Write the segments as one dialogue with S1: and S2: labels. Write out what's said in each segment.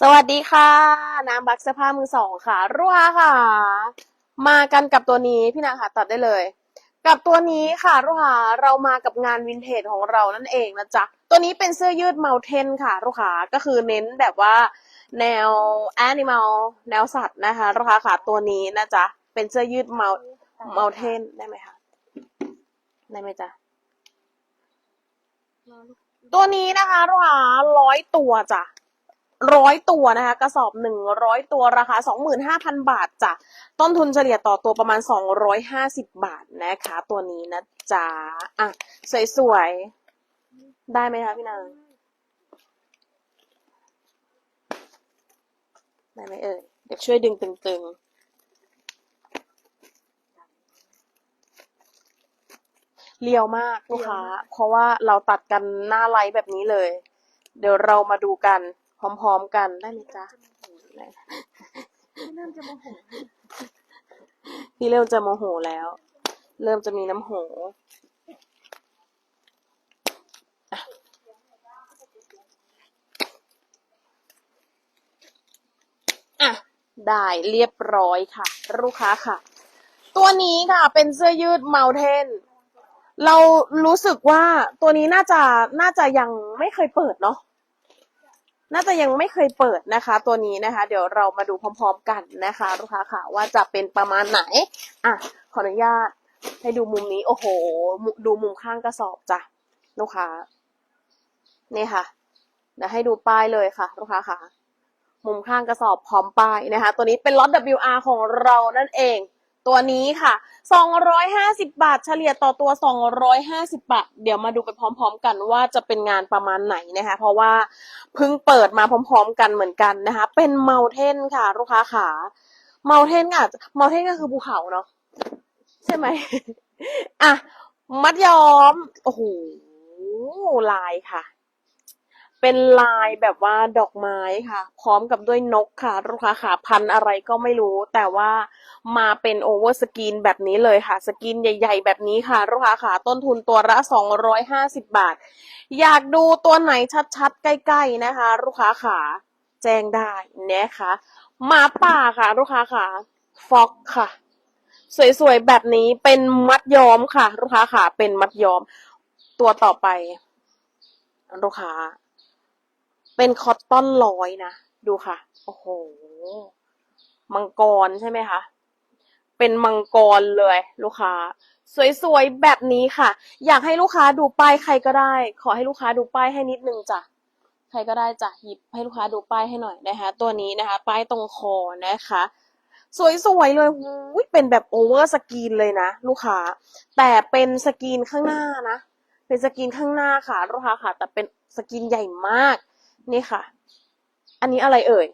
S1: สวัสดีค่ะ น้ำบักเสื้อผ้ามือสองค่ะ รัวค่ะ มากันกับตัวนี้พี่นางค่ะตัดได้เลย กับตัวนี้ค่ะลูกค้าเรามากับงานวินเทจของเรานั่นเองนะจ๊ะตัวนี้เป็นเสื้อยืดเมลเทนค่ะลูกค้าก็คือเน้นแบบว่า แนวแอนิม l ลแนวสัตว์นะคะลูกค้าค่ะตัวนี้นะจ๊ะเป็นเสื้อยืดเมลเมลเทนได้ไหมคะได้ไหมจ๊ะตัวนี้นะคะลูกค้าร้อยตัวจ้ะ ร้อยตัวนะคะกระสอบหนึ่งร้อยตัวราคาสองหมื่นห้าพันบาทจ้ะต้นทุนเฉลี่ยต่อตัวประมาณสองร้อยห้าสิบบาทนะคะ ตัวนี้นะจ๊ะอะสวยๆ ได้ไหมคะพี่นางได้ไหมเอ่ยเดี๋ยวช่วยดึงตึงๆเรียวมากลูกค้า เพราะว่าเราตัดกันหน้าไลฟ์แบบนี้เลย เดี๋ยวเรามาดูกัน พร้อมๆกันได้ไหมจ๊ะ
S2: เริ่มจะโมโห
S1: พี่เริ่มจะโมโหแล้ว เริ่มจะมีน้ำโหอะอะได้เรียบร้อยค่ะ ลูกค้าค่ะ ตัวนี้ค่ะ เป็นเสื้อยืดเมลเทนเรารู้สึกว่าตัวนี้น่าจะน่าจะยังไม่เคยเปิดเนาะ น่าจะยังไม่เคยเปิดนะคะ ตัวนี้นะคะ เดี๋ยวเรามาดูพร้อมๆกันนะคะ ลูกค้าค่ะ ว่าจะเป็นประมาณไหน อะ ขออนุญาตให้ดูมุมนี้ โอ้โห ดูมุมข้างกระสอบจ้ะลูกค้านี่ค่ะเดี๋ยวให้ดูป้ายเลยค่ะ ลูกค้าค่ะ มุมข้างกระสอบพร้อมป้ายนะคะ ตัวนี้เป็นล็อต WR ของเรานั่นเอง ตัวนี้ค่ะ 250 บาท เฉลี่ยต่อตัว 250 บาท เดี๋ยวมาดูไปพร้อม ๆ กันว่าจะเป็นงานประมาณไหนนะคะ เพราะว่าเพิ่งเปิดมาพร้อม ๆ กันเหมือนกันนะคะ เป็นเมลเทนค่ะ ลูกค้าขาเมลเทนค่ะเมลเทนก็คือภูเขาเนาะใช่ไหมอะ มัดย้อม โอ้โห ลายค่ะ เป็นลายแบบว่าดอกไม้ค่ะ พร้อมกับด้วยนกค่ะลูกค้าค่ะพันอะไรก็ไม่รู้ แต่ว่ามาเป็นโอเวอร์สกรีนแบบนี้เลยค่ะ สกรีนใหญ่ ๆ แบบนี้ค่ะลูกค้าค่ะ ต้นทุนตัวละ 250 บาท อยากดูตัวไหนชัดๆ ใกล้ๆนะคะลูกค้าค่ะ แจ้งได้นะคะหมาป่าค่ะลูกค้าค่ะฟ็อกค่ะ สวยๆ แบบนี้เป็นมัดย้อมค่ะ ลูกค้าค่ะ เป็นมัดย้อมตัวต่อไปลูกค้า เป็นคอตตอนร้อยนะ ดูค่ะ โอ้โห มังกรใช่ไหมคะ เป็นมังกรเลย ลูกค้า สวยๆ แบบนี้ค่ะ อยากให้ลูกค้าดูป้ายใครก็ได้ ขอให้ลูกค้าดูป้ายให้นิดนึงจ้ะ ใครก็ได้จ้ะ หยิบให้ลูกค้าดูป้ายให้หน่อยนะคะ ตัวนี้นะคะ ป้ายตรงคอนะคะสวยๆเลยหูยเป็นแบบโอเวอร์สกรีนเลยนะ ลูกค้า แต่เป็นสกรีนข้างหน้านะ เป็นสกรีนข้างหน้าค่ะ ลูกค้าค่ะ แต่เป็นสกรีนใหญ่มาก นี่ค่ะ อันนี้อะไรเอ่ย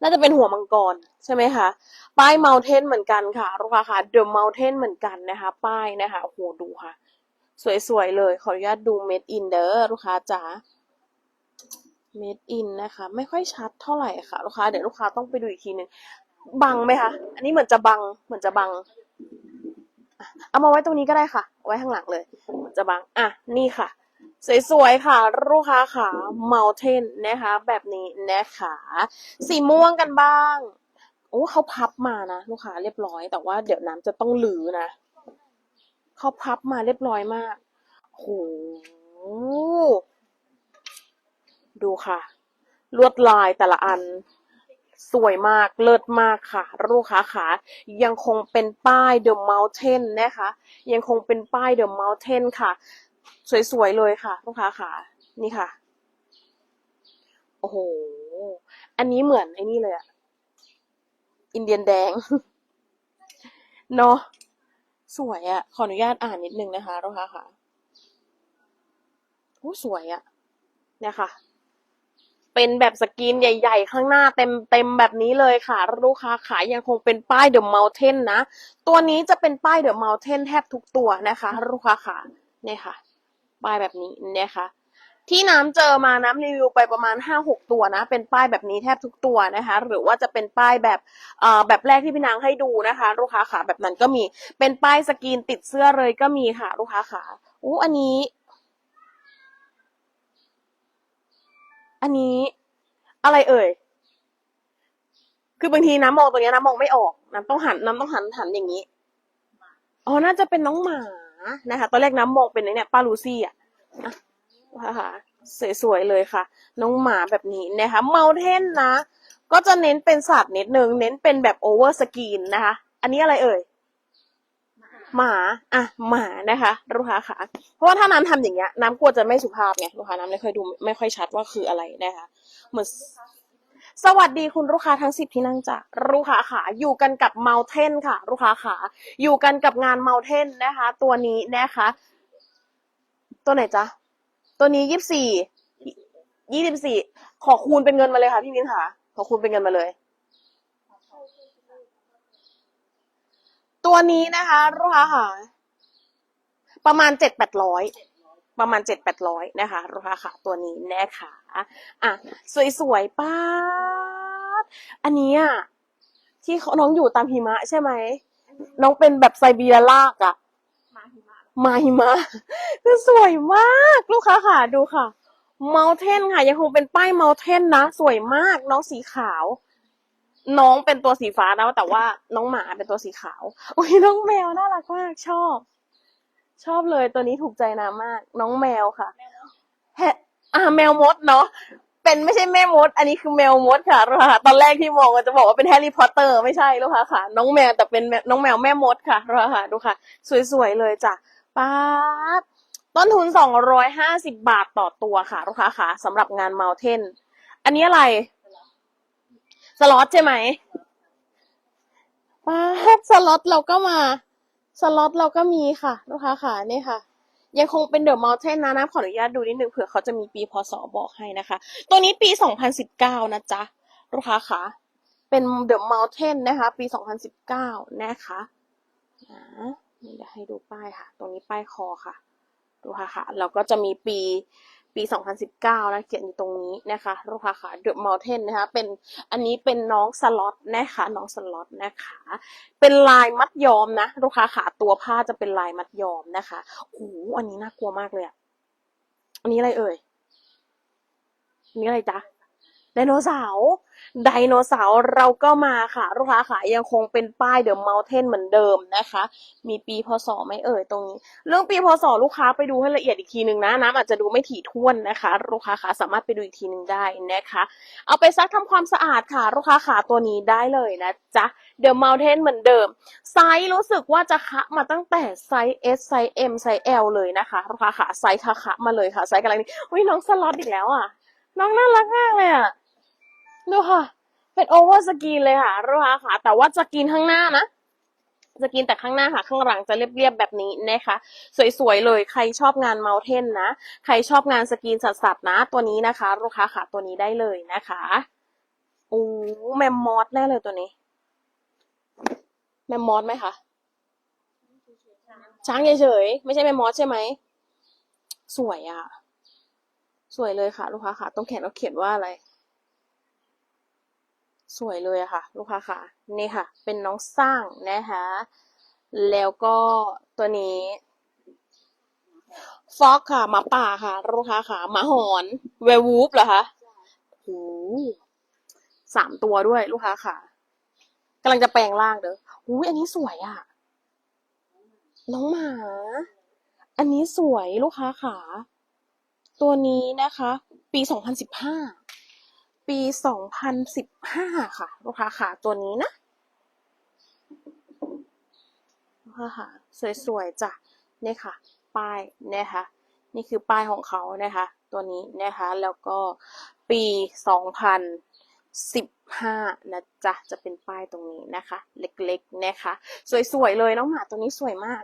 S1: น่าจะเป็นหัวมังกรใช่ไหมคะ ป้าย Mountain เหมือนกันค่ะลูกค้าค่ะ The Mountain เหมือนกันนะคะ ป้ายนะคะ โอ้โห ดูค่ะ สวยๆเลย ขออนุญาตดู Made in เด้อลูกค้าจ๋า Made in นะคะ ไม่ค่อยชัดเท่าไหร่ค่ะ ลูกค้า เดี๋ยวลูกค้าต้องไปดูอีกทีหนึ่งบังไหมคะ อันนี้เหมือนจะบัง เหมือนจะบังเอามาไว้ตรงนี้ก็ได้ค่ะ ไว้ข้างหลังเลยเหมือนจะบัง อะ นี่ค่ะ สวยๆค่ะ ลูกค้าค่ะ Mountain นะคะ แบบนี้นะคะ สีม่วงกันบ้างโอ้เขาพับมานะลูกค้าเรียบร้อย แต่ว่าเดี๋ยวน้ำจะต้องหลือนะเขาพับมาเรียบร้อยมากโหดูค่ะ ลวดลายแต่ละอันสวยมากเลิศมากค่ะ ลูกค้าขายังคงเป็นป้าย The Mountain นะคะ ยังคงเป็นป้าย The Mountain ค่ะ สวยๆเลยค่ะลูกค้าขานี่ค่ะ โอ้โห อันนี้เหมือนไอ้นี่เลยอะอินเดียนแดง เนาะสวยอะขออนุญาตอ่านนิดนึงนะคะลูกค้าค่ะโอ้สวยอะเนี่ยค่ะ เป็นแบบสกรีนใหญ่ ๆ ข้างหน้าเต็มเต็มแบบนี้เลยค่ะ ลูกค้าขายยังคงเป็นป้ายเดอะม u ลเทนนะ ตัวนี้จะเป็นป้ายเดอะม u ลเทนแทบทุกตัวนะคะ ลูกค้าขาเนี่ยค่ะ ป้ายแบบนี้นะคะ ที่น้ำเจอมาน้ำรีวิวไปประมาณห้าหกตัวนะ เป็นป้ายแบบนี้แทบทุกตัวนะคะ หรือว่าจะเป็นป้ายแบบเอ่อแบบแรกที่พี่นางให้ดูนะคะ ลูกค้าขาแบบนั้นก็มีเป็นป้ายสกรีนติดเสื้อเลยก็มีค่ะ ลูกค้าขาอู้อันนี้ อันนี้อะไรเอ่ย คือบางทีน้ำมองตัวนี้น้ำมองไม่ออก น้ำต้องหัน น้ำต้องหันหันอย่างนี้ อ๋อ น่าจะเป็นน้องหมา นะคะ ตอนแรกน้ำมองเป็นไอ้เนี่ยป้าลูซี่อะอะว่าค่ะสวยๆเลยค่ะ น้องหมาแบบนี้นะคะเมาเทนนะ ก็จะเน้นเป็นสัตว์นิดนึง เน้นเป็นแบบโอเวอร์สกรีนนะคะ อันนี้อะไรเอ่ยหมาอะหมานะคะ ลูกค้าค่ะ เพราะว่าถ้าน้ำทำอย่างเงี้ย น้ำกลัวจะไม่สุภาพไงลูกค้าน้ำไม่ค่อยดูไม่ค่อยชัดว่าคืออะไรนะคะ เหมือน สวัสดีคุณลูกค้าทั้งสิบที่นั่งจ้ะลูกค้าขาอยู่กันกับเมาเทนค่ะ ลูกค้าขาอยู่กันกับงานเมาเทนนะคะ ตัวนี้นะคะ ตัวไหนจ๊ะ ตัวนี้ยี่สิบสี่ยี่สิบสี่ขอคูณเป็นเงินมาเลยค่ะ พี่มิ้นค่ะ ขอคูณเป็นเงินมาเลย ตัวนี้นะคะลูกค้าค่ะประมาณเจ็ดแปดร้อยประมาณเจ็ดแปดร้อยนะคะลูกค้าค่ะตัวนี้นะคะ อะ สวยๆป้าดอันนี้อะที่เขาน้องอยู่ตามหิมะใช่ไหม น้องเป็นแบบไซบีเรียลากอะ
S2: มาหิมะ
S1: มาหิมะคือสวยมาก ลูกค้าค่ะดูค่ะเมลเทนค่ะ ยังคงเป็นป้ายเมลเทนนะ สวยมาก น้องสีขาว น้องเป็นตัวสีฟ้านะแต่ว่าน้องหมาเป็นตัวสีขาวโอ้ยน้องแมวน่ารักมากชอบ ชอบเลยตัวนี้ถูกใจน้ำมาก น้องแมวค่ะ
S2: แอ่า
S1: แมวมดเนาะเป็นไม่ใช่แม่มด อันนี้คือแมวมดค่ะลูกค้าค่ะตอนแรกที่มองจะบอกว่าเป็นแฮร์รี่พอตเตอร์ไม่ใช่ลูกค้าค่ะ น้องแมวแต่เป็นน้องแมวแม่มดค่ะลูกค้าดูค่ะ สวยๆเลยจ้ะป๊าบต้นทุนสองร้อยห้าสิบบาทต่อตัวค่ะ ลูกค้าค่ะสำหรับงานเมาเทนอันนี้อะไร สล็อตใช่ไหมป๊าบสล็อตเราก็มา สล็อตเราก็มีค่ะ ลูกค้าค่ะนี่ค่ะ ยังคงเป็นเดอะมอลเทนนะนะขออนุญาตดูนิดนึงเผื่อเขาจะมีปีพศบอกให้นะคะ ตัวนี้ปี 2019 นะจ๊ะ ลูกค้าคะเป็นเดอะมอลเทนนะคะ ปี 2019 นะคะอ่านี่เดี๋ยวให้ดูป้ายค่ะ ตรงนี้ป้ายคอค่ะ ดูค่ะเราก็จะมีปี ปี 2019 นะเขียนอยู่ตรงนี้นะคะลูกค้าค่ะเดอะม u ลเทนนะคะเป็นอันนี้เป็นน้องสล็อตนะคะน้องสล็อตนะคะ เป็นลายมัดย้อมนะลูกค้าขาตัวผ้าจะเป็นลายมัดย้อมนะคะโอ้หอันนี้น่ากลัวมากเลยอะอันนี้อะไรเอ่ยอันนี้อะไรจ๊ะ ไดโนเสาร์ไดโนเสาร์เราก็มาค่ะ ลูกค้าขายังคงเป็นป้ายเดอะมลเทนเหมือนเดิมนะคะ มีปีพศไหมเอ่ยตรงนี้ เรื่องปีพศลูกค้าไปดูให้ละเอียดอีกทีหนึ่งนะน้ำอาจจะดูไม่ถี่ถ้วนนะคะ ลูกค้าขาสามารถไปดูอีกทีหนึ่งได้นะคะ เอาไปซักทำความสะอาดค่ะ ลูกค้าขาตัวนี้ได้เลยนะจ๊ะเดอะมลเทนเหมือนเดิม ไซส์รู้สึกว่าจะคะมาตั้งแต่ไซส์ S ไซส์ M ไซส์ L เลยนะคะลูกค้าขาไซส์คะคะมาเลยค่ะไซส์กำลังนี้อุ้ยน้องสล็อตอีกแล้วอะ น้องน่ารักมากเลยอะ ดูค่ะ เป็นโอเวอร์สกรีนเลยค่ะลูกค้าค่ะ แต่ว่าสกรีนข้างหน้านะสกรีนแต่ข้างหน้าค่ะ ข้างหลังจะเรียบๆแบบนี้นะคะ สวยๆเลยใครชอบงานเม u เทนนะ ใครชอบงานสกรีนสัดๆนะ ตัวนี้นะคะ ลูกค้าค่ะตัวนี้ได้เลยนะคะโอ้แมมมอสแน่เลยตัวนี้ แมมมอสไหมคะช้างเฉยๆไม่ใช่แมมมอสใช่ไหมสวยอะ สวยเลยค่ะ ลูกค้าค่ะตรงแขนเราเขียนว่าอะไร สวยเลยอะค่ะ ลูกค้าค่ะนี่ค่ะ เป็นน้องสร้างนะคะแล้วก็ตัวนี้ฟอกค่ะหมาป่าค่ะ ลูกค้าค่ะหมาหอนเววูฟเหรอคะโอ้สามตัวด้วยลูกค้าค่ะกำลังจะแปลงร่างเด้ออุ้ยอันนี้สวยอะน้องหมา อันนี้สวยลูกค้าค่ะ ตัวนี้นะคะ ปีสองพันสิบห้า ปีสองพันสิบห้าค่ะ ลูกค้าค่ะตัวนี้นะ ลูกค้าค่ะสวยๆจ้ะนี่ค่ะ ป้ายนะคะ นี่คือป้ายของเขานะคะ ตัวนี้นะคะ แล้วก็ปีสองพันสิบห้านะจ๊ะ จะเป็นป้ายตรงนี้นะคะ เล็กๆนะคะ สวยๆเลยน้องหมาตัวนี้สวยมาก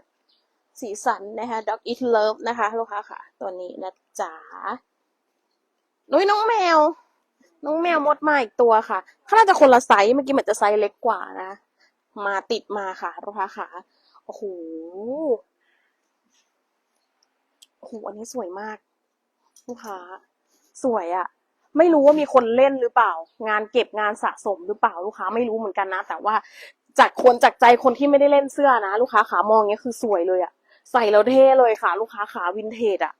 S1: สีสันนะคะ Dog Eat Love นะคะ ลูกค้าค่ะ ตัวนี้นะจ๊ะนุ้ยน้องแมว น้องแมวมดมาอีกตัวค่ะเขาน่าจะคนละไซส์เมื่อกี้เหมือนจะไซส์เล็กกว่านะ มาติดมาค่ะลูกค้าค่ะโอ้โหโอ้โหอันนี้สวยมากลูกค้าสวยอะไม่รู้ว่ามีคนเล่นหรือเปล่า งานเก็บงานสะสมหรือเปล่าลูกค้าไม่รู้เหมือนกันนะ แต่ว่าจากคนจากใจคนที่ไม่ได้เล่นเสื้อนะ ลูกค้าขามองเงี้ยคือสวยเลยอะใส่แล้วเท่เลยค่ะ ลูกค้าขาวินเทจอะ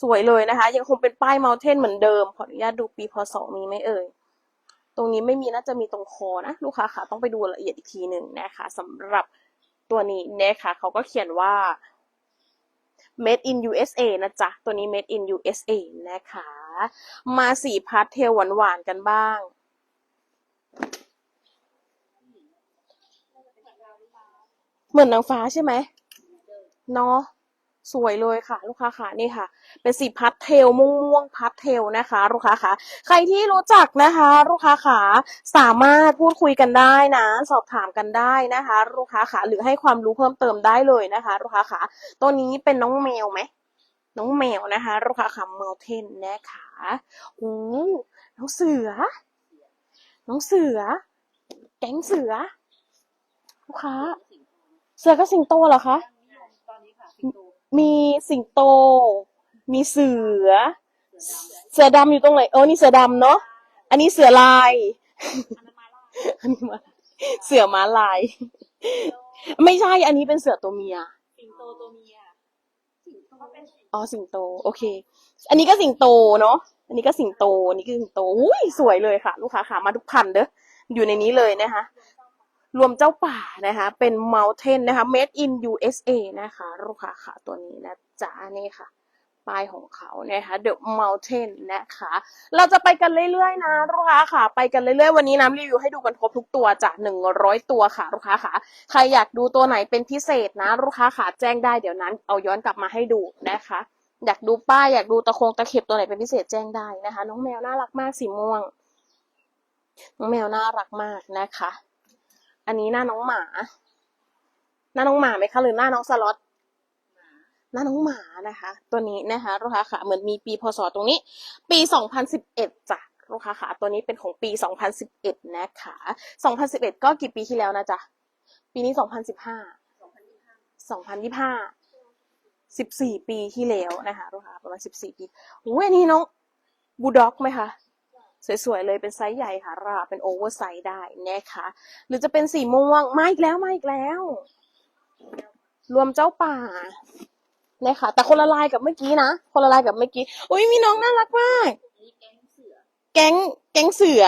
S1: สวยเลยนะคะ ยังคงเป็นป้าย Mountain เหมือนเดิม ขออนุญาตดูปีพศมีไหมเอ่ย ตรงนี้ไม่มีน่าจะมีตรงคอนะ ลูกค้าค่ะต้องไปดูละเอียดอีกทีหนึ่งนะคะสำหรับตัวนี้นะคะเขาก็เขียนว่า made in USA นะจ๊ะ ตัวนี้ made in USA นะคะ มาสีพาสเทลหวานๆกันบ้าง เหมือนนางฟ้าใช่ไหมเนาะ สวยเลยค่ะลูกค้าค่ะนี่ค่ะ เป็นสีพัดเทลม่วงม่วงพัดเทลนะคะ ลูกค้าค่ะ ใครที่รู้จักนะคะ ลูกค้าค่ะสามารถพูดคุยกันได้นะ สอบถามกันได้นะคะ ลูกค้าค่ะหรือให้ความรู้เพิ่มเติมได้เลยนะคะ ลูกค้าค่ะตัวนี้เป็นน้องแมวไหมน้องแมวนะคะลูกค้าค่ะเมลเทนนะคะโอ้น้องเสือ น้องเสือ แก๊งเสือ ลูกค้า เสือก็สิงโตเหรอคะ มีสิงโต มีเสือ เสือดำอยู่ตรงไหน เออ นี่เสือดำเนาะ อันนี้เสือลาย อันนี้มาเสือม้าลาย ไม่ใช่ อันนี้เป็นเสือตัวเมีย
S2: สิงโตตัวเมียสิงโตเป็นสิง
S1: อ๋อ สิงโต โอเค อันนี้ก็สิงโตเนาะ อันนี้ก็สิงโต อันนี้ก็สิงโต อุ้ย สวยเลยค่ะ ลูกค้าค่ะ มาทุกพันเด้อ อยู่ในนี้เลยนะคะ รวมเจ้าป่านะคะ เป็น Mountain นะคะ Made in USA นะคะ ลูกค้าค่ะตัวนี้นะจ๊ะนี่ค่ะป้ายของเขานะคะ The Mountain นะคะ เราจะไปกันเรื่อยๆนะลูกค้าค่ะ ไปกันเรื่อยๆ วันนี้น้ำรีวิวให้ดูกันครบทุกตัวจากหนึ่งร้อยตัวค่ะลูกค้าค่ะ ใครอยากดูตัวไหนเป็นพิเศษนะลูกค้าค่ะแจ้งได้เดี๋ยวนั้นเอาย้อนกลับมาให้ดูนะคะ อยากดูป้ายอยากดูตะโคงตะเข็บตัวไหนเป็นพิเศษแจ้งได้นะคะ น้องแมวน่ารักมากสีม่วง น้องแมวน่ารักมากนะคะ อันนี้หน้าน้องหมา หน้าน้องหมาไหมคะหรือหน้าน้องสล็อตหน้าน้องหมานะคะ ตัวนี้นะคะลูกค้าค่ะเหมือนมีปีพศตรงนี้ ปี2011จ้ะลูกค้าค่ะตัวนี้เป็นของปี 2011 นะคะ 2011 ก็กี่ปีที่แล้วนะจ๊ะ ปีนี้ 2015
S2: สองพันยี่ห้า
S1: 2025 14 ปีที่แล้วนะคะลูกค้าประมาณ 14 ปีโอ้ยนนี้น้องบูด็อกไหมคะ สวยๆเลยเป็นไซส์ใหญ่ค่ะราเป็นโอเวอร์ไซส์ได้นะคะหรือจะเป็นสีม่วงมาอีกแล้วมาอีกแล้ว รวมเจ้าป่านี่ยค่ะแต่คนละลายกับเมื่อกี้นะคนละลายกับเมื่อกี้อุ้ยมีน้องน่ารักมาก
S2: แก๊งเสือ
S1: แก๊งเสือ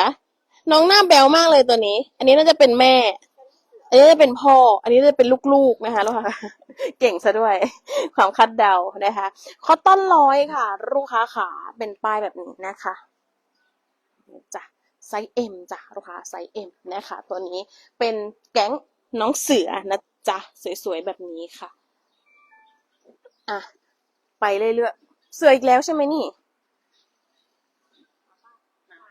S1: น้องหน้าแบวมากเลยตัวนี้ อันนี้น่าจะเป็นแม่ อันนี้จะเป็นพ่อ อันนี้จะเป็นลูกๆนะคะลูกค้าเก่งซะด้วย ความคัดเดานะคะคอตตอนร้อยค่ะ ลูกค้าขาเป็นป้ายแบบนี้นะคะ จ้ะไซส์ M จ้ะลูกค้าไซส์ M นะคะ ตัวนี้เป็นแก๊งน้องเสือนะจ๊ะ สวยๆ แบบนี้ค่ะ อะ ไปเรื่อยๆ เสืออีกแล้วใช่ไหมนี่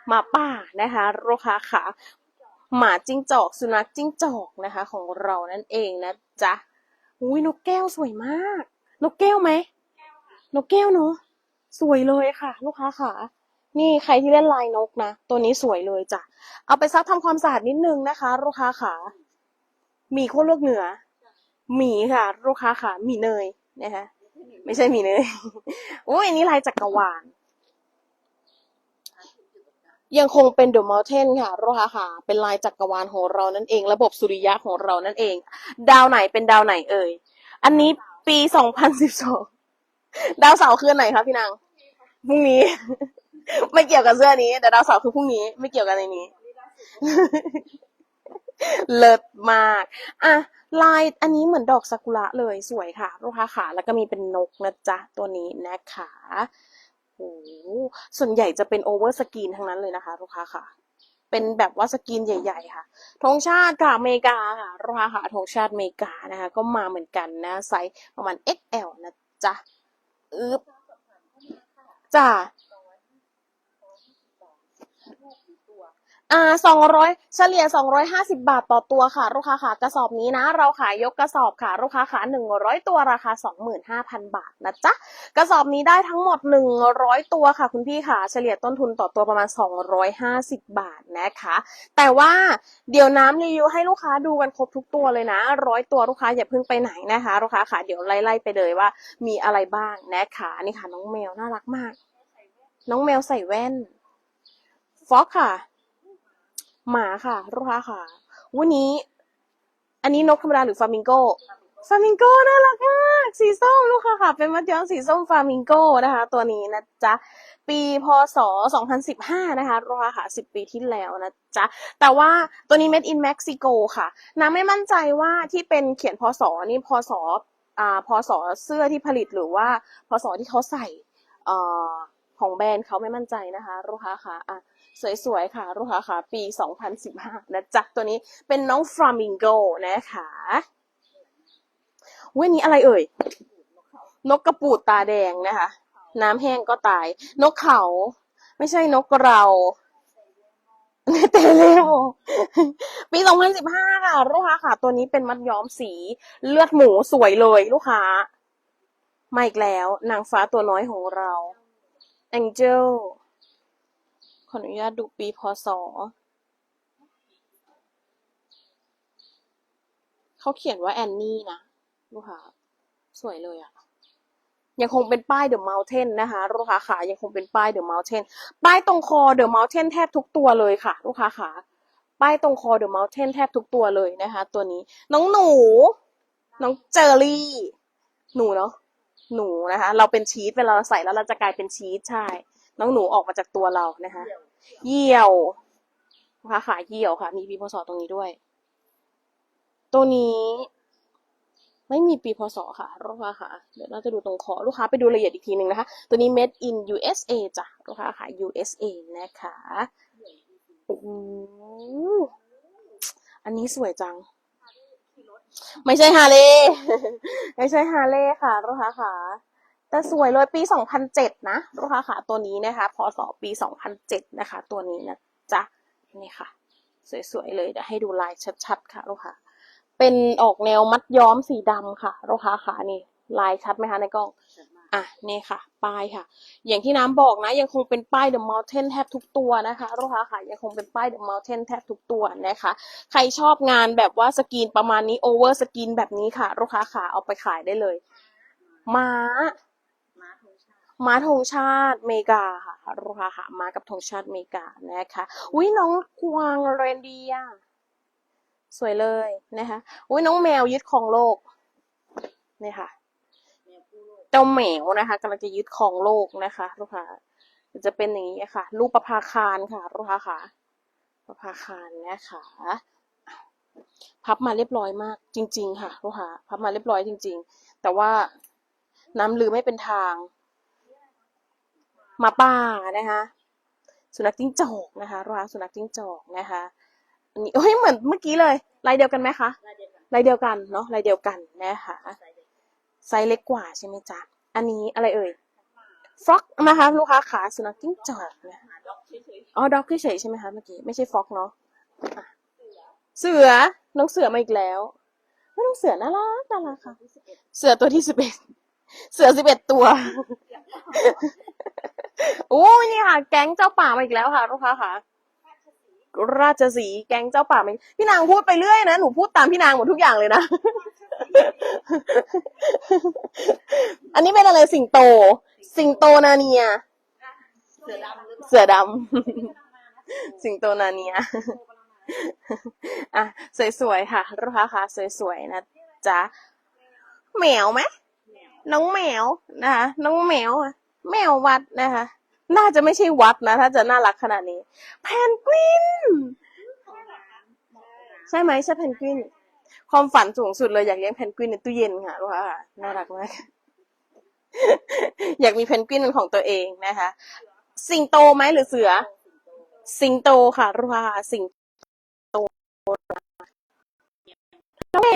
S1: หมาป่านะคะลูกค้าค่ะหมาจิ้งจอกสุนัขจิ้งจอกนะคะ ของเรานั่นเองนะจ๊ะอุ้ยนกแก้วสวยมาก นกแก้วไหมนกแก้วเนาะสวยเลยค่ะ ลูกค้าค่ะ นี่ใครที่เล่นลายนกนะ ตัวนี้สวยเลยจ้ะ เอาไปซักทำความสะอาดนิดนึงนะคะลูกค้าค่ะหมีโคตรเลือกเหนือ หมีค่ะลูกค้าค่ะหมีเนยนะคะไม่ใช่หมีเนยอุ้ยอันนี้ลายจักรวาลยังคงเป็น The Mountain ค่ะลูกค้าค่ะเป็นลายจักรวาลของเรานั่นเอง ระบบสุริยะของเรานั่นเอง ดาวไหนเป็นดาวไหนเอ่ย อันนี้ปี2012ดาวเสาร์คือไหนคะพี่นางพรุ่งนี้ ไม่เกี่ยวกับเสื้อนี้แต่ดาวเสาร์คือพรุ่งนี้ ไม่เกี่ยวกันในนี้ เลิศมาก อะลายอันนี้เหมือนดอกซากุระเลยสวยค่ะ ลูกค้าค่ะแล้วก็มีเป็นนกนะจ๊ะ ตัวนี้นะคะโอ้ส่วนใหญ่จะเป็นโอเวอร์สกรีนทั้งนั้นเลยนะคะ ลูกค้าค่ะ เป็นแบบว่าสกรีนใหญ่ ๆ ค่ะธงชาติค่ะอเมริกาค่ะลูกค้าค่ะธงชาติอเมริกานะคะ ก็มาเหมือนกันนะไซส์ประมาณ XL นะจ๊ะอึบจ้า อ่าสองร้อยเฉลี่ยสองร้อยห้าสิบาทต่อตัวค่ะ ลูกค้าค่ะกระสอบนี้นะ เราขายยกกระสอบค่ะ ลูกค้าค่ะหนึ่งร้อยตัวราคาสองหมื่นห้าพันบาทนะจ๊ะ กระสอบนี้ได้ทั้งหมดหนึ่งร้อยตัวค่ะ คุณพี่ค่ะ เฉลี่ยต้นทุนต่อตัวประมาณสองร้อยห้าสิบบาทนะคะ แต่ว่าเดี๋ยวน้ำรีวิวให้ลูกค้าดูกันครบทุกตัวเลยนะร้อยตัวลูกค้าอย่าเพิ่งไปไหนนะคะ ลูกค้าค่ะเดี๋ยวไล่ๆไปเลยว่า มีอะไรบ้างนะคะนี่ค่ะน้องแมวน่ารักมาก น้องแมวใส่แว่นฟอกค่ะ หมาค่ะลูกค้าค่ะ วันนี้ อันนี้นกธรรมดาหรือฟลามิงโกฟามิงโกน่ารักมากสีส้มลูกค้าค่ะ เป็นมัดย้อมสีส้มฟามิงโกนะคะ ตัวนี้นะจ๊ะปีพศ 2015 นะคะราคาค่ะ10 ปีที่แล้วนะจ๊ะ แต่ว่าตัวนี้ made in Mexico ค่ะน้าไม่มั่นใจว่าที่เป็นเขียนพศ นี่พศอ่าพศเสื้อที่ผลิตหรือว่าพศที่เขาใส่อ่อของแบรนด์เขาไม่มั่นใจนะคะลูกค้าค่ะอะ สวยๆ ค่ะ ลูกค้าค่ะ ปี 2015 นะจ๊ะ ตัวนี้เป็นน้องฟลามิงโกนะคะเว้ยนี้อะไรเอ่ย นกกระปูดตาแดงนะคะ น้ำแห้งก็ตาย นกเขา ไม่ใช่นกเราเตเลโมปี 2015 ค่ะ ลูกค้าค่ะ ตัวนี้เป็นมัดย้อมสีเลือดหมูสวยเลยลูกค้ามาอีกแล้ว นางฟ้าตัวน้อยของเรา Angel ขออนุญาตดูปีพศ เขาเขียนว่าแอนนี่นะลูกค้าสวยเลยอะยังคงเป็นป้ายเดอะม t เทนนะคะลูกค้าขายังคงเป็นป้ายเดอะม t เทนป้ายตรงคอเดอะม t เทนแทบทุกตัวเลยค่ะ ลูกค้าขาป้ายตรงคอเดอะม t เทนแทบทุกตัวเลยนะคะ ตัวนี้ น้องหนู น้องเจอรี่ หนูเนาะหนูนะคะ เราเป็นชีสเวลาเราใส่แล้วเราจะกลายเป็นชีสใช่ น้องหนูออกมาจากตัวเรานะคะเยี่ยวนะคะขาเยี่ยวค่ะ มีปีพศตรงนี้ด้วย ตัวนี้ ไม่มีปีพศค่ะลูกค้าค่ะ เดี๋ยวเราจะดูตรงคอลูกค้าไปดูรายละเอียดอีกทีหนึ่งนะคะ ตัวนี้ made in USA จ้ะลูกค้าค่ะ USA นะคะโอ้โหอันนี้สวยจัง ไม่ใช่ฮาร์เลย์ไม่ใช่ฮาร์เลย์ค่ะลูกค้าค่ะ แต่สวยเลยปี 2007 นะลูกค้าค่ะตัวนี้นะคะพศปี 2007 นะคะ ตัวนี้นะจ๊ะนี่ค่ะ สวยๆเลยเดี๋ยวให้ดูลายชัดๆ ค่ะลูกค้าเป็นออกแนวมัดย้อมสีดำค่ะลูกค้าค่ะนี่ลายชัดไหมคะในกล้องอะนี่ค่ะ ป้ายค่ะ อย่างที่น้ำบอกนะ ยังคงเป็นป้าย The Mountain แทบทุกตัวนะคะลูกค้าค่ะยังคงเป็นป้าย The Mountain แทบทุกตัวนะคะ ใครชอบงานแบบว่าสกรีนประมาณนี้โอเวอร์สกรีนแบบนี้ค่ะลูกค้าค่ะเอาไปขายได้เลย ม้า
S2: ม้าธงชาติ
S1: ม้าธงชาติเมกาค่ะลูกค้าม้ากับธงชาติเมกานะคะอุ้ยน้องกวางเรนเดียสวยเลยนะคะอุ้ยน้องแมวยึดของโลกนี่ค่ะเจ้าแมวนะคะกำลังจะยึดของโลกนะคะลูกค้าจะเป็นอย่างนี้ค่ะ รูปประภาคารค่ะลูกค้าค่ะประภาคารนะคะพับมาเรียบร้อยมาก จริง ๆ ค่ะลูกค้าพับมาเรียบร้อยจริง ๆ แต่ว่าน้ำลือไม่เป็นทาง หมาป่านะคะสุนัขจิ้งจอกนะคะลูกค้าสุนัขจิ้งจอกนะคะอันนี้เฮ้ยเหมือนเมื่อกี้เลยลายเดียวกันไหมคะ
S2: ลายเดียวกัน
S1: เนาะลายเดียวกันนะคะไซส์เล็กกว่าใช่ไหมจ๊ะอันนี้อะไรเอ่ยฟ็อกนะคะลูกค้าขาสุนัขจิ้งจอกนะ
S2: อ๋
S1: อด็อกเฉยใช่ไหมคะเมื่อกี้ไม่ใช่ฟ็อกเนาะเสือน้องเสือมาอีกแล้วน้องเสือน่ารักน่ารักค่ะ
S2: เสื
S1: อตัวที่สิบเอ็ด เสือสิบเอ็ดตัวโอ้ยนี่ค่ะ แก๊งเจ้าป่ามาอีกแล้วค่ะลูกค้าค่ะ ราชสีห์แก๊งเจ้าป่ามาอีกพี่นางพูดไปเรื่อยนะหนูพูดตามพี่นางหมดทุกอย่างเลยนะ อันนี้เป็นอะไรสิงโต สิงโตนาเนีย
S2: เสือดำหรือเปล่า
S1: เสือดำสิงโตนาเนียอะสวยๆค่ะลูกค้าค่ะสวยๆนะจ๊ะแมวไหม
S2: แมว
S1: น้องแมวนะคะน้องแมวแมววัดนะคะ น่าจะไม่ใช่วัดนะ ถ้าจะน่ารักขนาดนี้แพนกวินใช่ไหมใช่แพนกวินความฝันสูงสุดเลยอยากเลี้ยงแพนกวินในตู้เย็นค่ะลูกค้าค่ะน่ารักมากอยากมีแพนกวินเป็นของตัวเองนะคะ สิงโตไหมหรือเสือ สิงโตค่ะลูกค้าค่ะสิงโตน้องแม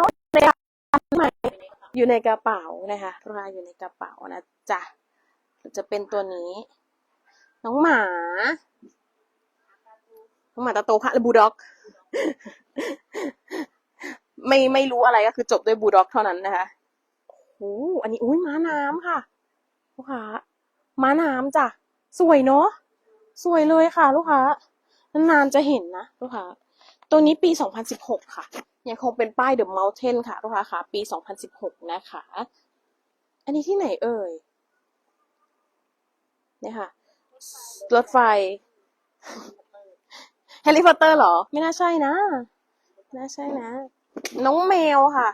S1: วในกระเป๋าไหม อยู่ในกระเป๋านะคะลูกค้าอยู่ในกระเป๋านะจ๊ะจะเป็นตัวนี้ น้องหมา น้องหมาตาโตพระบูด็อก ไม่ไม่รู้อะไรก็คือจบด้วยบูด็อกเท่านั้นนะคะโอ้โหอันนี้อุ้ยม้าน้ำค่ะ ลูกค้าม้าน้ำจ้ะ สวยเนาะ สวยเลยค่ะ ลูกค้านานๆจะเห็นนะ ลูกค้า ตัวนี้ปี 2016 ค่ะ ยังคงเป็นป้าย The Mountain ค่ะลูกค้าค่ะปี 2016 นะคะ อันนี้ที่ไหนเอ่ยเนี่ยค่ะ รถไฟแฮร์รี่พอตเตอร์เหรอ ไม่น่าใช่นะไม่น่าใช่นะ น้องแมวค่ะ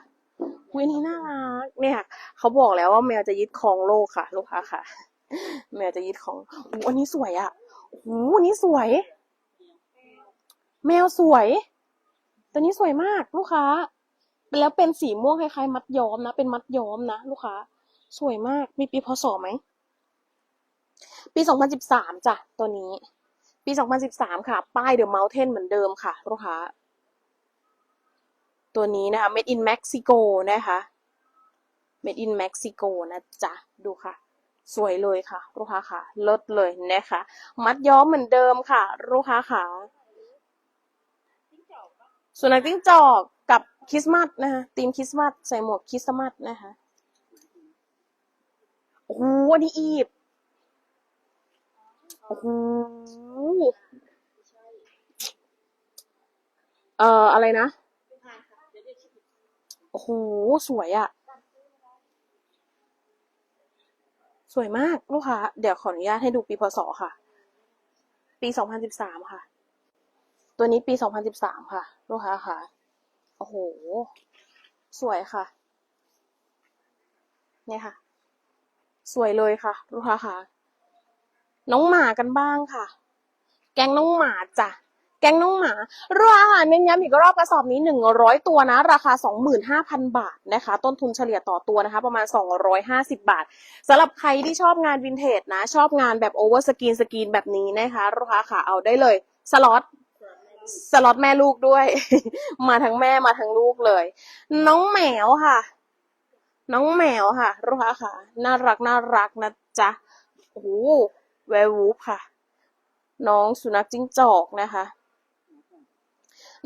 S1: วินี่น่ารักเนี่ยเขาบอกแล้วว่าแมวจะยึดครองโลกค่ะ ลูกค้าค่ะ แมวจะยึดของอู้อันนี้สวยอะอู้อันนี้สวย แมวสวย ตัวนี้สวยมากลูกค้า แล้วเป็นสีม่วงคล้ายๆ มัดย้อมนะ เป็นมัดย้อมนะลูกค้า สวยมาก มีปีพศไหม ปี2013จ้ะตัวนี้ ปี2013ค่ะ ป้ายเดอะเมลเทนเหมือนเดิมค่ะ ลูกค้า ตัวนี้นะคะ made in Mexico นะคะ made in Mexico นะจ๊ะ ดูค่ะสวยเลยค่ะ ลูกค้าค่ะลิศเลยนะคะ มัดย้อมเหมือนเดิมค่ะ ลูกค้าค่ะ ส่วนนักจิ้งจอกกับคริสต์มาสนะคะธีมคริสต์มาสใส่หมวกคริสต์มาสนะคะโอ้โหอันนี้อีบโอ้โหเอ่ออะไรนะโอ้โหสวยอะสวยมากลูกค้า เดี๋ยวขออนุญาตให้ดูปีพศค่ะ ปีสองพันสิบสามค่ะ ตัวนี้ปีสองพันสิบสามค่ะ ลูกค้าค่ะ โอ้โห สวยค่ะ เนี่ยค่ะ สวยเลยค่ะ ลูกค้าค่ะ น้องหมากันบ้างค่ะ แกงน้องหมาจ้ะแกงน้องหมาราคาเน้นย้ำอีกรอบกระสอบนี้หนึ่งร้อยตัวนะ ราคาสองหมื่นห้าพันบาทนะคะ ต้นทุนเฉลี่ยต่อตัวนะคะ ประมาณสองร้อยห้าสิบาทสำหรับใครที่ชอบงานวินเทจนะ ชอบงานแบบโอเวอร์สกรีนสกรีนแบบนี้นะคะลูกค้าค่ะเอาได้เลย สล็อต
S2: สล็
S1: อตแม่ลูกด้วย มาทั้งแม่มาทั้งลูกเลย น้องแมวค่ะ น้องแมวค่ะลูกค้าค่ะ น่ารักน่ารักนะจ๊ะโอ้โหแวร์วูฟค่ะ น้องสุนัขจิ้งจอกนะคะ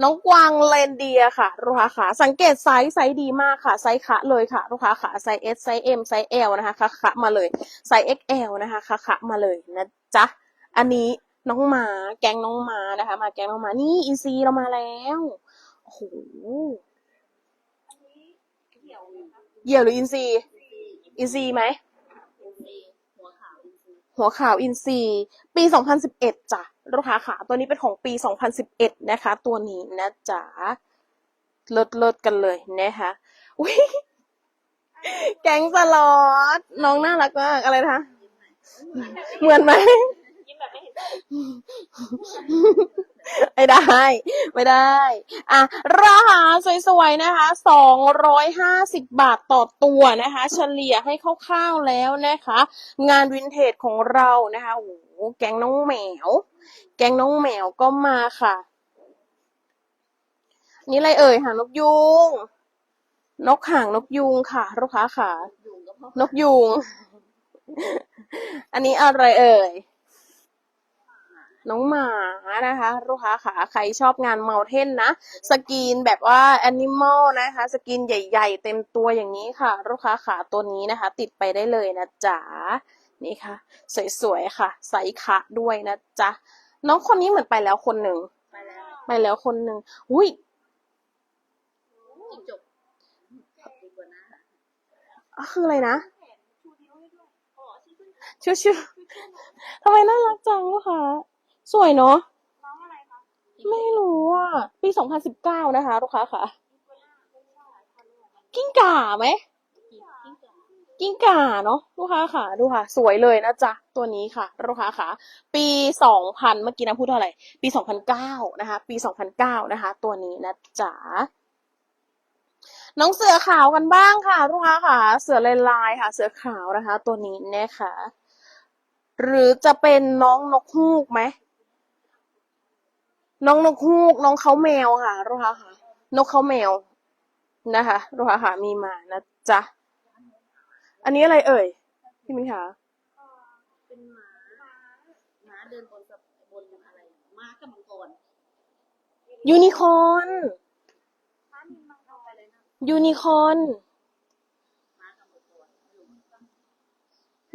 S1: น้องกวางเลนเดียค่ะลูกค้าค่ะ สังเกตไซส์ไซส์ดีมากค่ะ ไซส์คะเลยค่ะลูกค้าค่ะไซส์ S ไซส์ M ไซส์ L นะคะคะคะมาเลยไซส์ XL นะคะคะคะมาเลยนะจ๊ะอันนี้ น้องหมาแกงน้องหมานะคะ มาแกงน้องหมานี่อีซีเรามาแล้วโอ้โห
S2: เหี่ยวอยู่ครับ
S1: เหยี่ยวหรืออินซี
S2: อินซี
S1: ซีไหม
S2: หัวขาวอินซี
S1: หัวขาวอินซีปี 2011จ้ะลูกค้าค่ะตัวนี้เป็นของปี 2011 นะคะ ตัวนี้นะจ๊ะเลิศเลิศกันเลยนะคะอุ้ยแก๊งสลอตน้องน่ารักมากอะไรนะคะเหมือนไหม
S2: แบบไม่เห็น
S1: ไม่ได้ ไม่ได้ อะ ราคาสวยๆนะคะสองร้อยห้าสิบบาทต่อตัวนะคะ เฉลี่ยให้คร่าวๆแล้วนะคะ งานวินเทจของเรานะคะโอ้โหแกงน้องแมว แกงน้องแมวก็มาค่ะ นี่อะไรเอ่ยหางนกยูงนกหางนกยูงค่ะลูกค้าค่ะ
S2: ยุงก็เพราะ
S1: นกยูงอันนี้อะไรเอ่ย น้องหมานะคะ ลูกค้าค่ะใครชอบงานเมาเทนนะ สกรีนแบบว่าแอนิมอลนะคะ สกรีนใหญ่ ๆ เต็มตัวอย่างนี้ค่ะ ลูกค้าขาตัวนี้นะคะ ติดไปได้เลยนะจ๊ะนี่ค่ะ สวยๆค่ะ ใส่คะด้วยนะจ๊ะน้องคนนี้เหมือนไปแล้วคนหนึ่ง
S2: ไปแล้ว
S1: ไปแล้วคนหนึ่งอุ้ย
S2: จิ้งจกดีกว่านะ
S1: อะคืออะไรนะ
S2: ชูนิ้วให้ด้วยอ๋อชื่อขึ้น
S1: ชื่อชื่อทำไมน่ารักจังลูกค้า สวยเนาะ
S2: น้องอะไรคะ
S1: ไม่รู้อะ ปี2019นะคะลูกค้าค่ะ
S2: อีกัวล่าไม่ใช่ค่ะ
S1: กิ้งก่าไหม
S2: จิ้งจก
S1: กิ้งก่าเนาะลูกค้าค่ะ ดูค่ะ สวยเลยนะจ๊ะ ตัวนี้ค่ะลูกค้าค่ะ ปี2000เมื่อกี้นะพูดเท่าไหร่ ปี2009นะคะ ปี2009นะคะ ตัวนี้นะจ๊ะน้องเสือขาวกันบ้างค่ะลูกค้าค่ะ เสือลายลายๆค่ะ เสือขาวนะคะ ตัวนี้นะคะ หรือจะเป็นน้องนกฮูกไหม น้องนกฮูก น้องเขาแมวค่ะลูกค้าค่ะ นกเขาแมวนะคะลูกค้าค่ะมีมานะจ๊ะ อันนี้อะไรเอ่ย พี่มิ้นคะ
S2: เป็นหมาหมาเดินบนสะบนอะไรม้ากับมังกร
S1: ยูนิคอร์น
S2: ม้ามีมังกรไปเลยนะ
S1: ยูนิคอร์น
S2: ม้ากับมังกรอยู่มังกร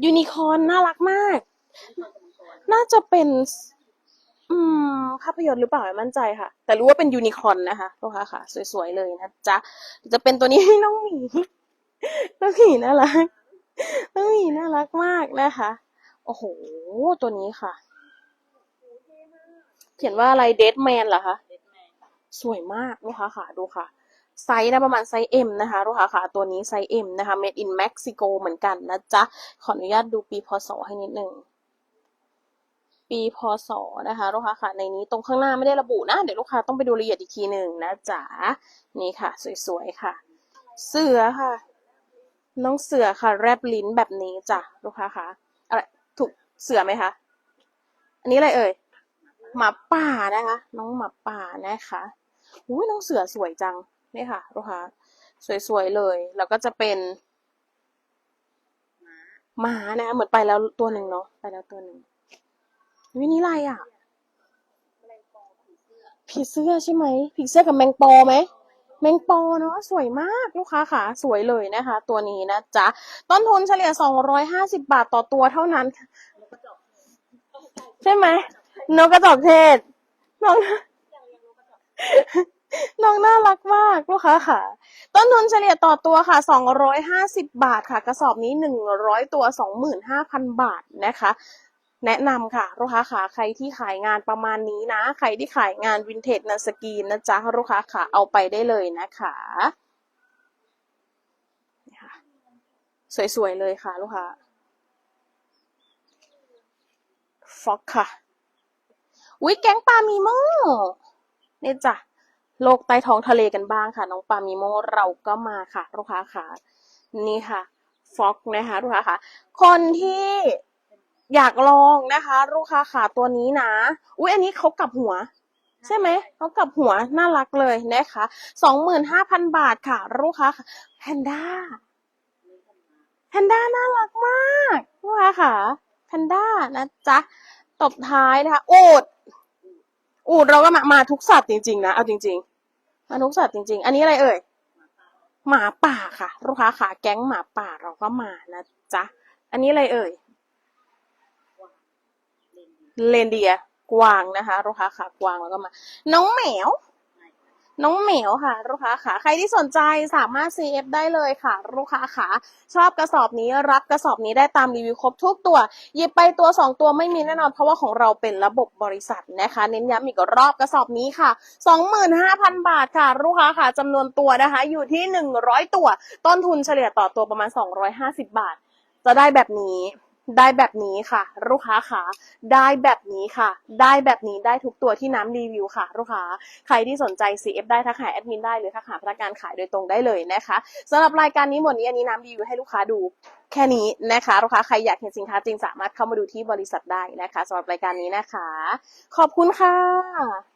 S1: ยูนิคอร์นน่ารักมาก
S2: กับมังกร
S1: น่าจะเป็น อืมภาพยนตร์หรือเปล่าไม่มั่นใจค่ะ แต่รู้ว่าเป็นยูนิคอร์นนะคะลูกค้าค่ะ สวยๆเลยนะจ๊ะจะเป็นตัวนี้น้องหมีน้องหมีน่ารักน้องหมีน่ารักมากนะคะ โอ้โห ตัวนี้ค่ะ เขียนว่าอะไรเดดแมนเหรอคะสวยมากลูกค้าค่ะดูค่ะไซส์นะประมาณไซส์ M นะคะลูกค้าค่ะตัวนี้ไซส์ M นะคะ made in Mexico เหมือนกันนะจ๊ะ ขออนุญาตดูปีพศให้นิดหนึ่ง ปีพศนะคะลูกค้าค่ะในนี้ตรงข้างหน้าไม่ได้ระบุนะ เดี๋ยวลูกค้าต้องไปดูรายละเอียดอีกทีหนึ่งนะจ๊ะนี่ค่ะ สวยๆค่ะ เสือค่ะ น้องเสือค่ะ แรบลิ้นแบบนี้จ้ะลูกค้าค่ะอะไรถูกเสือไหมคะอันนี้อะไรเอ่ยหมาป่านะคะ น้องหมาป่านะคะอุ้ยน้องเสือสวยจังนี่ค่ะลูกค้าสวยๆเลย แล้วก็จะเป็นหมานะคะเหมือนไปแล้วตัวหนึ่งเนาะไปแล้วตัวหนึ่ง วินี่อะไรอะ
S2: ผีเสื้อ
S1: ผีเสื้อใช่ไหมผีเสื้อกับแมงปอไหมแมงปอเนาะสวยมากลูกค้าค่ะ สวยเลยนะคะ ตัวนี้นะจ๊ะ ต้นทุนเฉลี่ย 250 บาทต่อตัวเท่านั้น ใช่ไหมนกกระจอกเทศน้องน้องน่ารักมากลูกค้าค่ะ ต้นทุนเฉลี่ยต่อตัวค่ะ 250 บาทค่ะ กระสอบนี้ 100 ตัว 25,000 บาทนะคะ แนะนำค่ะลูกค้าค่ะใครที่ขายงานประมาณนี้นะ ใครที่ขายงานวินเทจนัสกีนนะจ๊ะลูกค้าค่ะเอาไปได้เลยนะคะนี่ค่ะสวยๆเลยค่ะ ลูกค้าฟ็อกค่ะอุ้ยแก๊งปลามีโม่นี่จ้ะโลกใต้ท้องทะเลกันบ้างค่ะ น้องปามีโมเราก็มาค่ะ ลูกค้าค่ะ นี่ค่ะฟ็อกนะคะลูกค้าค่ะ คนที่ อยากลองนะคะ ลูกค้าค่ะตัวนี้นะ อุ้ยอันนี้เขากลับหัว ใช่ไหม เขากลับหัวน่ารักเลยนะคะสองหมื่นห้าพันบาทค่ะ ลูกค้าแพนด้าแพนด้าน่ารักมากลูกค้าค่ะแพนด้านะจ๊ะตบท้ายนะคะอูดอูดเราก็มามาทุกสัตว์จริงๆนะเอาจริง ๆ มาทุกสัตว์จริง ๆ อันนี้อะไรเอ่ยหมาป่าค่ะ ลูกค้าค่ะแก๊งหมาป่าเราก็มานะจ๊ะอันนี้อะไรเอ่ย
S2: เลน
S1: เดียกวางนะคะลูกค้าค่ะกวางแล้วก็มา น้องแมว น้องเหมียวค่ะลูกค้าค่ะใครที่สนใจสามารถ CF ได้เลยค่ะลูกค้าค่ะชอบกระสอบนี้รับกระสอบนี้ได้ตามรีวิวครบทุกตัวหยิบไปตัว 2 ตัวไม่มีแน่นอนเพราะว่าของเราเป็นระบบบริษัทนะคะ เน้นย้ำอีกรอบกระสอบนี้ค่ะ 25,000 บาทค่ะลูกค้าค่ะจำนวนตัวนะคะ อยู่ที่ 100 ตัว ต้นทุนเฉลี่ยต่อตัวประมาณ 250 บาท จะได้แบบนี้ ได้แบบนี้ค่ะ ลูกค้าค่ะได้แบบนี้ค่ะ ได้แบบนี้ได้ทุกตัวที่น้ำรีวิวค่ะ ลูกค้าใครที่สนใจ CF ได้ทักหาแอดมินได้หรือทักหาพนักงานขายโดยตรงได้เลยนะคะสำหรับรายการนี้หมดนี้อันนี้น้ำรีวิวให้ลูกค้าดูแค่นี้นะคะลูกค้าใครอยากเห็นสินค้าจริงสามารถเข้ามาดูที่บริษัทได้นะคะสำหรับรายการนี้นะคะ ขอบคุณค่ะ